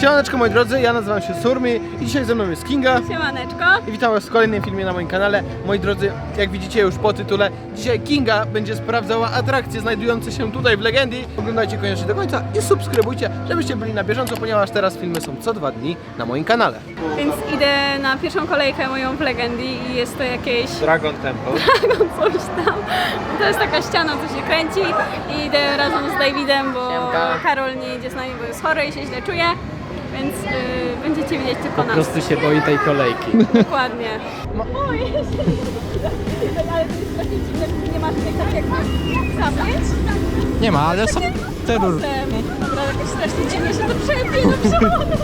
Siemaneczko moi drodzy, ja nazywam się Surmi i dzisiaj ze mną jest Kinga Siemaneczko. i witam was w kolejnym filmie na moim kanale. Moi drodzy, jak widzicie już po tytule, dzisiaj Kinga będzie sprawdzała atrakcje znajdujące się tutaj w Legendii. Oglądajcie koniecznie do końca i subskrybujcie, żebyście byli na bieżąco, ponieważ teraz filmy są co dwa dni na moim kanale. Więc idę na pierwszą kolejkę moją w Legendii i jest to jakieś Dragon Temple. coś tam. To jest taka ściana, co się kręci i idę razem z Davidem, bo Siemka. Karol nie idzie z nami, bo jest chory i się źle czuje. Więc y, będziecie widzieć tylko Po nas. prostu się boi tej kolejki. Dokładnie. Boję się. Ale to jest strasznie dziwne, że nie masz tutaj tak jak zamknięć. Nie ma, ale są terror. Dobra, jakoś strasznie dziwnie się to przebije do przodu.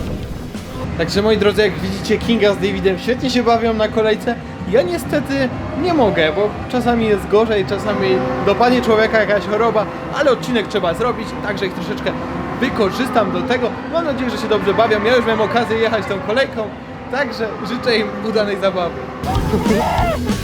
Także moi drodzy, jak widzicie, Kinga z Davidem świetnie się bawią na kolejce. Ja niestety nie mogę, bo czasami jest gorzej, czasami dopadnie człowieka jakaś choroba, ale odcinek trzeba zrobić, także ich troszeczkę wykorzystam do tego. Mam nadzieję, że się dobrze bawią. Ja już miałem okazję jechać tą kolejką, także życzę im udanej zabawy.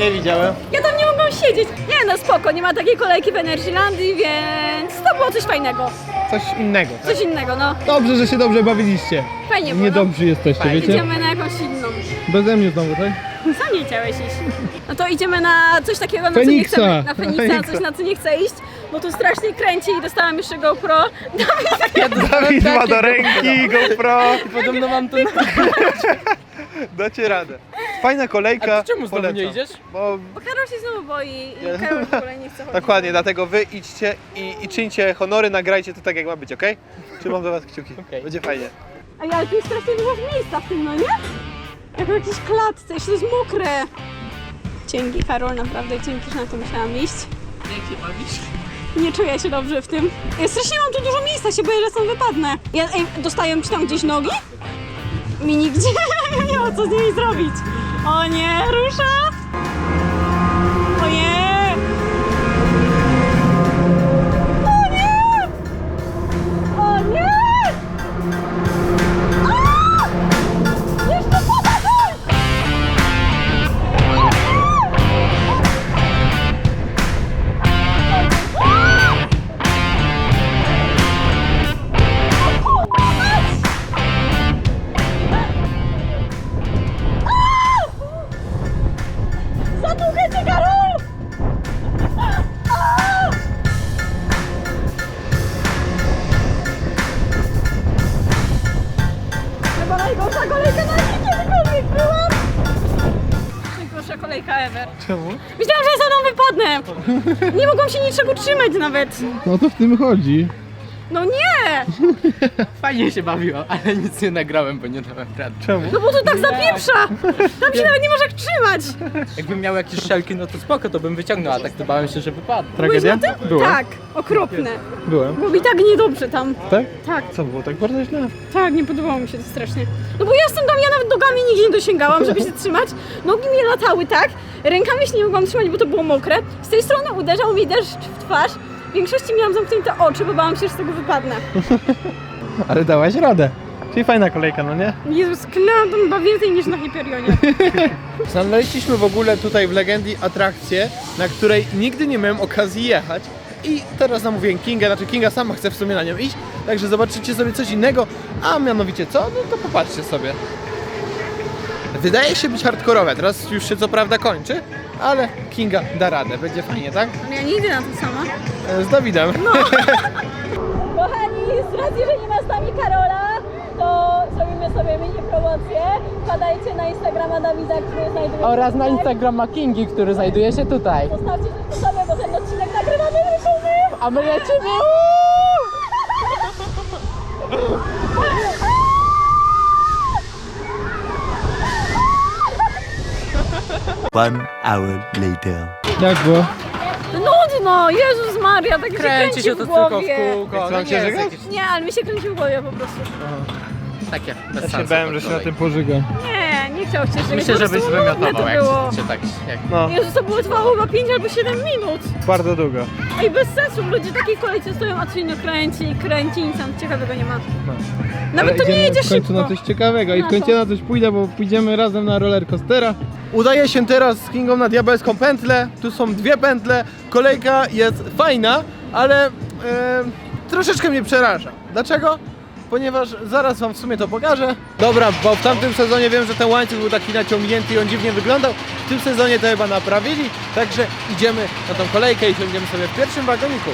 Nie widziałem. Ja tam nie mogłam siedzieć. Nie no spoko, nie ma takiej kolejki w Energylandii, więc to było coś fajnego. Coś innego. Tak? Coś innego, no. Dobrze, że się dobrze bawiliście. Fajnie było. Niedobrzy jesteście, no. wiecie? Idziemy na jakąś inną. Beze mnie znowu, tak? Sam nie chciałeś iść. No to idziemy na coś takiego, na co nie Feniksa. chcemy. Na Feniksa, Feniksa. coś na co nie chcę iść, bo tu strasznie kręci i dostałam jeszcze GoPro. Dawid ma do ręki GoPro. Podobno mam to Dacie radę. Fajna kolejka. A ty czemu znowu nie polecam. idziesz? Bo Bo Karol się znowu boi Nie. i Karol w ogóle nie chce chodzić. Dokładnie, dlatego wy idźcie i, i czyńcie honory, nagrajcie to tak jak ma być, ok? Trzymam za was kciuki. Okej. Będzie fajnie. Ej, ale tu jest strasznie dużo miejsca w tym, no nie? Jak w jakiejś klatce, jeszcze to jest mokre. Dzięki Karol, naprawdę dzięki, że na to musiałam iść. Jak się bawisz? Nie czuję się dobrze w tym. Ja strasznie mam tu dużo miejsca, się boję, że są wypadnę. Ja, ej, dostają ci tam gdzieś nogi? Mi nigdzie. Ja nie ma co z nimi zrobić. O nie, rusza! Myślałam, że ja za mną wypadnę! Nie mogłam się niczego trzymać nawet! No to w tym chodzi. No nie! Fajnie się bawiło, ale nic nie nagrałem, bo nie dałem rady. Czemu? No bo to tak zapieprza! Tam się nawet nie może jak trzymać! Jakbym miał jakieś szelki, no to spoko, to bym wyciągnął, a tak to bałem się, że. Byłeś na Tragedia? tym? Byłem. Tak, okropne. Byłem. Było mi tak niedobrze tam. Tak? Tak, Co było tak bardzo źle? tak, nie podobało mi się to strasznie. No bo ja z tym tam, ja nawet nogami nigdzie nie dosięgałam, żeby się trzymać. Nogi mi latały tak, rękami się nie mogłam trzymać, bo to było mokre. Z tej strony uderzał mi deszcz w twarz. W większości miałam zamknięte oczy, bo bałam się, że z tego wypadnę. Ale dałaś radę. Czyli fajna kolejka, no nie? Jezus, knęłam tam chyba więcej niż na Hyperionie. Znaleźliśmy w ogóle tutaj w Legendii atrakcję, na której nigdy nie miałem okazji jechać. I teraz zamówiłem Kinga, znaczy Kinga sama chce w sumie na nią iść, także zobaczycie sobie coś innego, a mianowicie co? No to popatrzcie sobie. Wydaje się być hardkorowe, teraz już się co prawda kończy, ale Kinga da radę, będzie fajnie, tak? Ale ja nie idę na to sama. E, Z Dawidem. Kochani, z racji, że nie ma z nami Karola, to zrobimy sobie mini promocję. Wpadajcie na Instagrama Dawida, który znajduje się Oraz na tutaj. Instagrama Kingi, który znajduje się tutaj. Zostawcie coś po sobie, bo ten odcinek nagrywamy tylko my. A my lecimy! One hour later. Jak było? Nudno, Jezus Maria, tak Kręci się się kręci to w tylko w głowie. kółko. Chcą No jest żygać? jakieś Nie, ale mi się kręci w głowie po prostu. takie bez Ja się sensu bałem, to że się na tym pożyga. Nie, nie chciał się żegać. Myślę, żebyś wymiotował, to jak było. się tak... Jak... No, Jezu, to było trwało chyba 5 albo 7 minut. bardzo długo. Ej, bez sensu, ludzie takiej kolejce stoją, a coś no kręci i kręci, nic tam ciekawego nie ma. Nawet to nie jedzie w końcu szybko. na coś ciekawego i Na w końcu co? ja na coś pójdę, bo pójdziemy razem na roller coastera. Udaje się teraz z Kingą na diabelską pętlę. Tu są dwie pętle. Kolejka jest fajna, ale e, troszeczkę mnie przeraża. Dlaczego? Ponieważ zaraz wam w sumie to pokażę. Dobra, bo w tamtym sezonie wiem, że ten łańcuch był taki naciągnięty i on dziwnie wyglądał. W tym sezonie to chyba naprawili, także idziemy na tą kolejkę i siądziemy sobie w pierwszym wagoniku.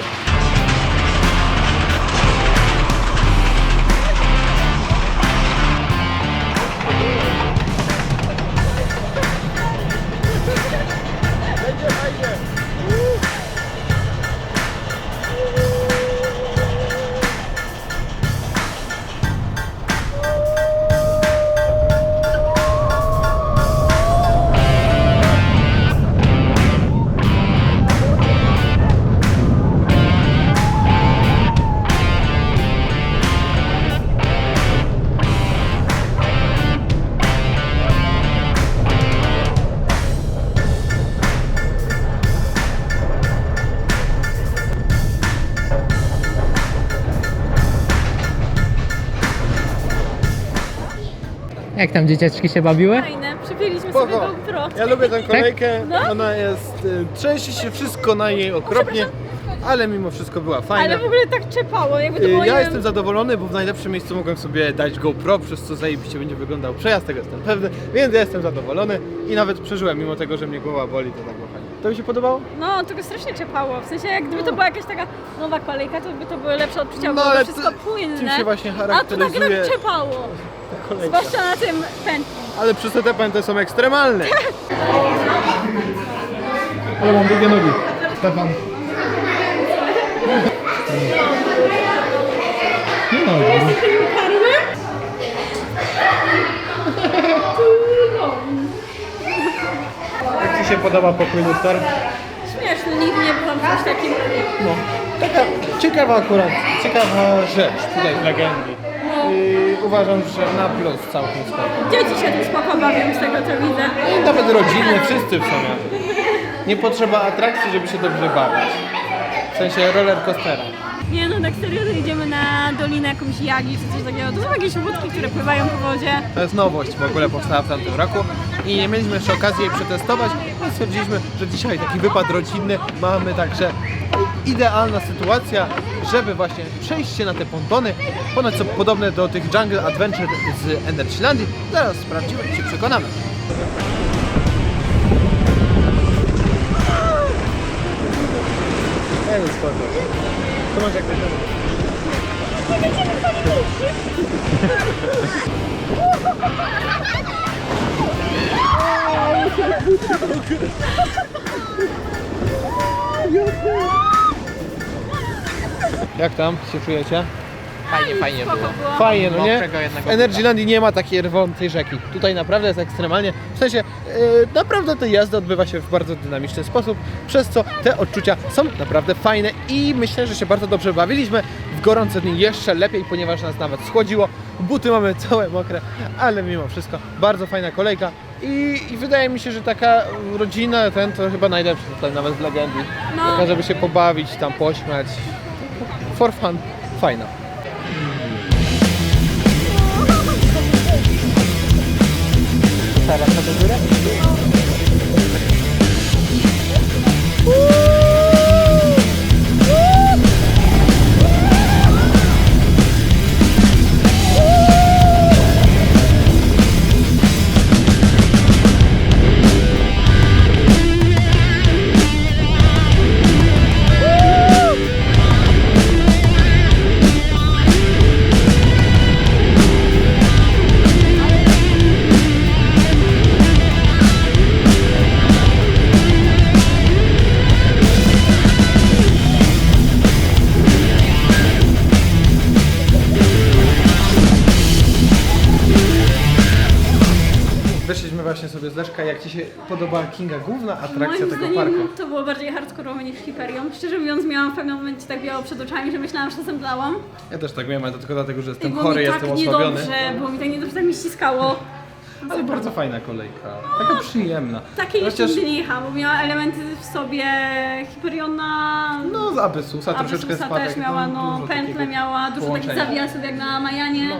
Jak tam dzieciaczki się bawiły? Fajne, przypięliśmy Spoko. sobie GoPro. Ja lubię tę kolejkę, No. ona jest, y, trzęsie się wszystko na niej okropnie, ale mimo wszystko była fajna. Ale w ogóle tak czepało, jakby to Y, było, nie Ja wiem, jestem zadowolony, bo w najlepszym miejscu mogłem sobie dać GoPro, przez co zajebiście będzie wyglądał przejazd, tego jestem pewny, więc ja jestem zadowolony i nawet przeżyłem, mimo tego, że mnie głowa boli, to tak było fajnie. To mi się podobało? No, tego strasznie czepało. W sensie, jak gdyby to była jakaś taka nowa kolejka, to by to były lepsze odczucia, No, było ale wszystko ty- płynne. tym się właśnie A tu tak, charakteryzuje tak czepało. Kolejka. Zwłaszcza na tym pętlu. Ale przez to te pętle są ekstremalne. Ale mam długie nogi. Stefan. No, Jak się podoba pokój luster? Śmieszny, nigdy nie byłam w czymś takim. No, taka ciekawa akurat, ciekawa rzecz tutaj w Legendii. I uważam, że na plus całkiem spoko. Dzieci się tu spoko bawią z tego, co widzę. I nawet rodzinnie, wszyscy w sumie. Nie potrzeba atrakcji, żeby się dobrze bawić. W sensie roller coastera. Nie no, tak serio to idziemy na dolinę jakąś Jagi czy coś takiego. To są jakieś łódki, które pływają po wodzie. To jest nowość w ogóle powstała w tamtym roku i nie mieliśmy jeszcze okazji jej przetestować, więc stwierdziliśmy, że dzisiaj taki wypad rodzinny mamy, także idealna sytuacja, żeby właśnie przejść się na te pontony, ponoć są podobne do tych Jungle Adventure z Energylandii. Zaraz sprawdzimy i się przekonamy. Nie, no spoko. To masz jak Jak tam się czujecie? Fajnie, fajnie było. Fajnie, no nie? Mokrego jednego W Energylandii nie ma takiej rwącej rzeki. Tutaj naprawdę jest ekstremalnie. W sensie, yy, naprawdę ta jazda odbywa się w bardzo dynamiczny sposób, przez co te odczucia są naprawdę fajne i myślę, że się bardzo dobrze bawiliśmy. W gorące dni jeszcze lepiej, ponieważ nas nawet schłodziło. Buty mamy całe mokre, ale mimo wszystko bardzo fajna kolejka. I, I wydaje mi się, że taka rodzina, ten to chyba najlepszy tutaj nawet w Legendii. No. Taka, żeby się pobawić, tam pośmiać. For fun. Fajna. Teraz na górę? Się podoba Kinga, główna atrakcja Moim tego zdaniem parku? to było bardziej hardkorowe niż Hyperion. Szczerze mówiąc, miałam w pewnym momencie tak biało przed oczami, że myślałam, że zemdlałam. Ja też tak miałem, ale to tylko dlatego, że I jestem było chory, mi tak jestem osłabiony. niedobrze, było mi tak niedobrze, tak mi ściskało. Ale bardzo fajna kolejka, taka przyjemna. Takiej jeszcze Chociaż- nigdy nie jechałam, bo miała elementy w sobie Hyperiona, No z Abysusa troszeczkę Abysusa spadek. też miała, no, dużo pętle takiego miała, dużo takich połączenia. zawiasów jak na Majanie. No,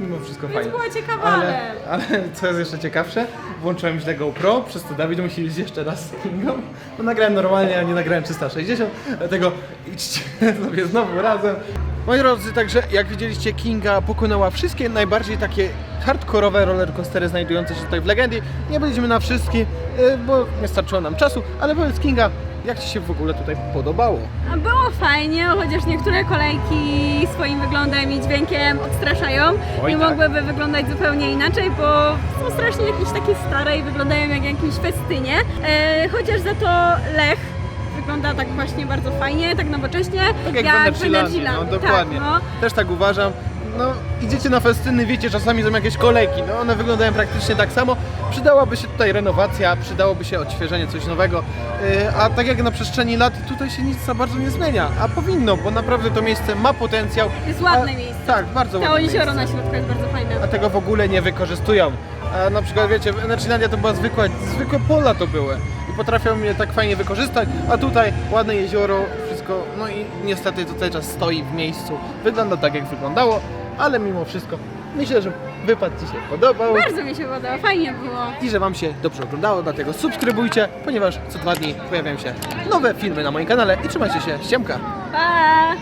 mimo wszystko Więc fajne. była ciekawa, ale, ale- ale co jest jeszcze ciekawsze, włączyłem źle GoPro, przez to Dawid musi iść jeszcze raz z Kingą. Bo nagrałem normalnie, a nie nagrałem 360, dlatego idźcie sobie znowu razem. Moi drodzy, także jak widzieliście, Kinga pokonała wszystkie najbardziej takie hardkorowe rollercoastery znajdujące się tutaj w Legendii. Nie byliśmy na wszystkie, y, bo nie starczyło nam czasu, ale powiedz Kinga, jak Ci się w ogóle tutaj podobało? Było fajnie, chociaż niektóre kolejki swoim wyglądem i dźwiękiem odstraszają Oj, i tak. mogłyby wyglądać zupełnie inaczej, bo są strasznie jakieś takie stare i wyglądają jak jakimś festynie. E, chociaż za to Lech wygląda tak właśnie bardzo fajnie, tak nowocześnie, Tak jak, w Energylandii, no Energylandii. dokładnie. Tak, no. Też tak uważam. No, idziecie na festyny, wiecie, czasami są jakieś kolejki, no one wyglądają praktycznie tak samo. Przydałaby się tutaj renowacja, przydałoby się odświeżenie, coś nowego. Yy, a tak jak na przestrzeni lat, tutaj się nic za bardzo nie zmienia. A powinno, bo naprawdę to miejsce ma potencjał. Jest ładne a, miejsce. Tak, bardzo Ta ładne jezioro na środku jest bardzo fajne. A tego w ogóle nie wykorzystują. A na przykład wiecie, Energylandia to była zwykła, zwykłe pola to były. I potrafią je tak fajnie wykorzystać, a tutaj ładne jezioro, wszystko, no i niestety to cały czas stoi w miejscu. Wygląda tak jak wyglądało, ale mimo wszystko myślę, że wypad Ci się podobał Bardzo mi się podoba, fajnie było. i że Wam się dobrze oglądało, dlatego subskrybujcie, ponieważ co dwa dni pojawiają się nowe filmy na moim kanale i trzymajcie się, ściemka! Pa!